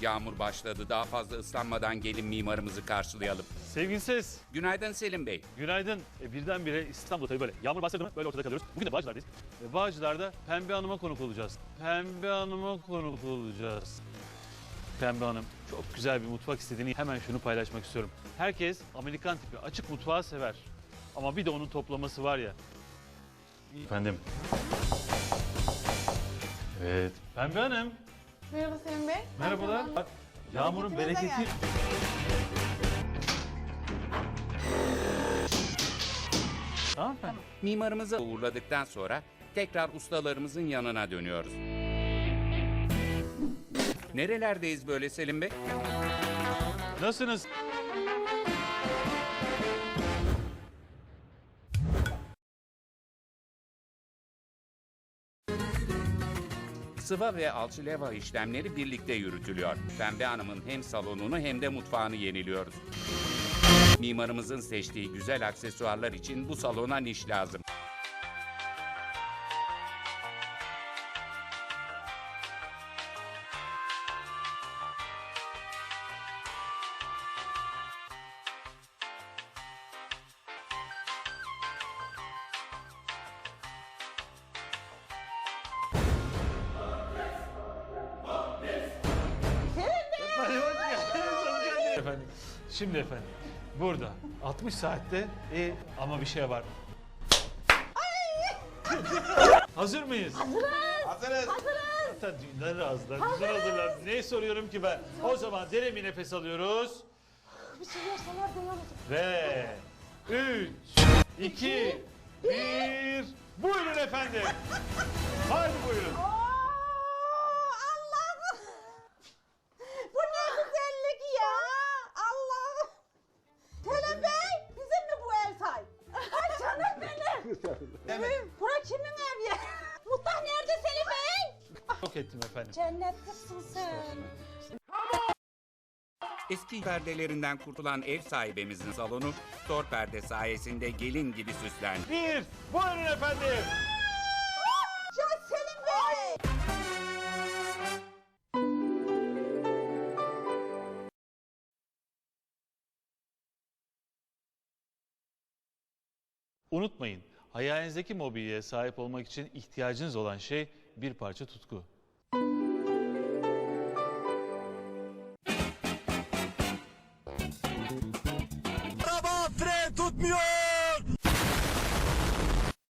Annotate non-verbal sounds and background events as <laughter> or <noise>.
Yağmur başladı. Daha fazla ıslanmadan gelin mimarımızı karşılayalım. Sevgili ses, Günaydın Selim Bey. günaydın. E, birdenbire İstanbul'da tabii böyle yağmur bastırdı mı böyle ortada kalıyoruz. Bugün de Bağcılar'dayız. E, Bağcılar'da Pembe Hanım'a konuk olacağız. Pembe Hanım'a konuk olacağız. Pembe Hanım çok güzel bir mutfak istediğini hemen şunu paylaşmak istiyorum. Herkes Amerikan tipi açık mutfağı sever. Ama bir de onun toplaması var ya. Efendim. Evet. Pembe Hanım. Merhaba Selim Bey. Merhabalar. Bak, Yağmurun Bereketinize bereketi. Tamam efendim. Mimarımızı uğurladıktan sonra tekrar ustalarımızın yanına dönüyoruz. Nerelerdeyiz böyle Selim Bey? Nasılsınız? Sıva ve alçıleva işlemleri birlikte yürütülüyor. Pembe Hanım'ın hem salonunu hem de mutfağını yeniliyoruz. Mimarımızın seçtiği güzel aksesuarlar için bu salona niş lazım. Efendim. Şimdi efendim. Burada 60 saatte e, ama bir şey var. Hazır mıyız? Hazırız. Zaten dünden razılar. Dünden hazırlar. Ne soruyorum ki ben? O zaman derin bir nefes alıyoruz. Bir şey yapsalar devam Ve 3, 2, 1. Buyurun efendim. Haydi buyurun. Evet. Bura kimin ev ya? <laughs> Mutfak nerede Selim Bey? Çok ettim efendim. Cennetliksin sen. Eski perdelerinden kurtulan ev sahibimizin salonu stor perde sayesinde gelin gibi süslendi. Bir. Buyurun efendim. Ya Selim Bey. Unutmayın, Hayalinizdeki mobilyaya sahip olmak için ihtiyacınız olan şey bir parça tutku. Araba fren tutmuyor.